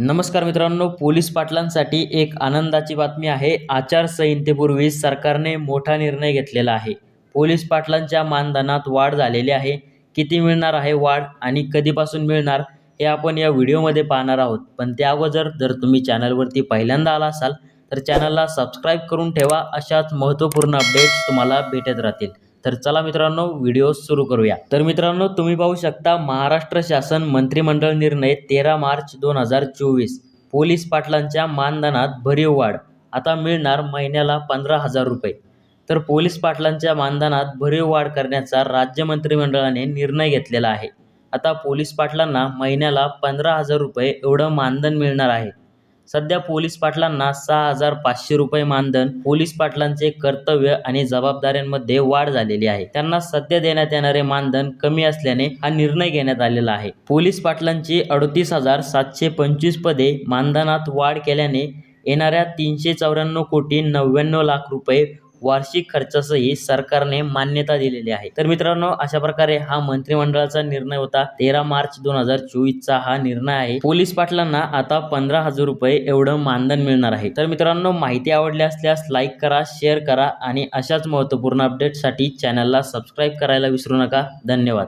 नमस्कार मित्रांनो पोलीस पाटलांसाठी एक आनंदाची बातमी आहे. आचारसंहितेपूर्वी सरकारने मोठा निर्णय घेतलेला आहे. पोलीस पाटलांच्या मानधनात वाढ झालेली आहे. किती मिळणार आहे वाढ आणि कधीपासून मिळणार हे आपण या व्हिडिओमध्ये पाहणार आहोत. पण त्या अगोदर जर तुम्ही चॅनलवरती पहिल्यांदा आला असाल तर चॅनलला सबस्क्राईब करून ठेवा. अशाच महत्त्वपूर्ण अपडेट्स तुम्हाला भेटत राहतील. तर चला मित्रांनो व्हिडिओ सुरू करूया. तर मित्रांनो तुम्ही पाहू शकता महाराष्ट्र शासन मंत्रिमंडळ निर्णय तेरा मार्च दोन हजार चोवीस. पोलीस पाटलांच्या मानधनात भरीव वाढ. आता मिळणार महिन्याला पंधरा हजार रुपये. तर पोलीस पाटलांच्या मानधनात भरीव वाढ करण्याचा राज्य मंत्रिमंडळाने निर्णय घेतलेला आहे. आता पोलीस पाटलांना महिन्याला पंधरा हजार रुपये एवढं मानधन मिळणार आहे. सध्या पोलीस पाटलांना सहा हजार पाचशे रुपये मानधन पोलीस पाटलांचे कर्तव्य आणि जबाबदाऱ्यांमध्ये वाढ झालेली आहे. त्यांना सध्या देण्यात येणारे मानधन कमी असल्याने हा निर्णय घेण्यात आलेला आहे. पोलीस पाटलांची अडतीस हजार सातशे पंचवीस पदे मानधनात वाढ केल्याने येणाऱ्या तीनशे चौऱ्याण्णव कोटी नव्याण्णव लाख रुपये वार्षिक खर्चासही सरकारने मान्यता दिलेली आहे. तर मित्रांनो अशा प्रकारे हा मंत्रिमंडळाचा निर्णय होता. तेरा मार्च दोन हजार चोवीसचा हा निर्णय आहे. पोलीस पाटलांना आता पंधरा हजार रुपये एवढं मानधन मिळणार आहे. तर मित्रांनो माहिती आवडली असल्यास लाईक करा शेअर करा आणि अशाच महत्त्वपूर्ण अपडेटसाठी चॅनलला सबस्क्राईब करायला विसरू नका. धन्यवाद.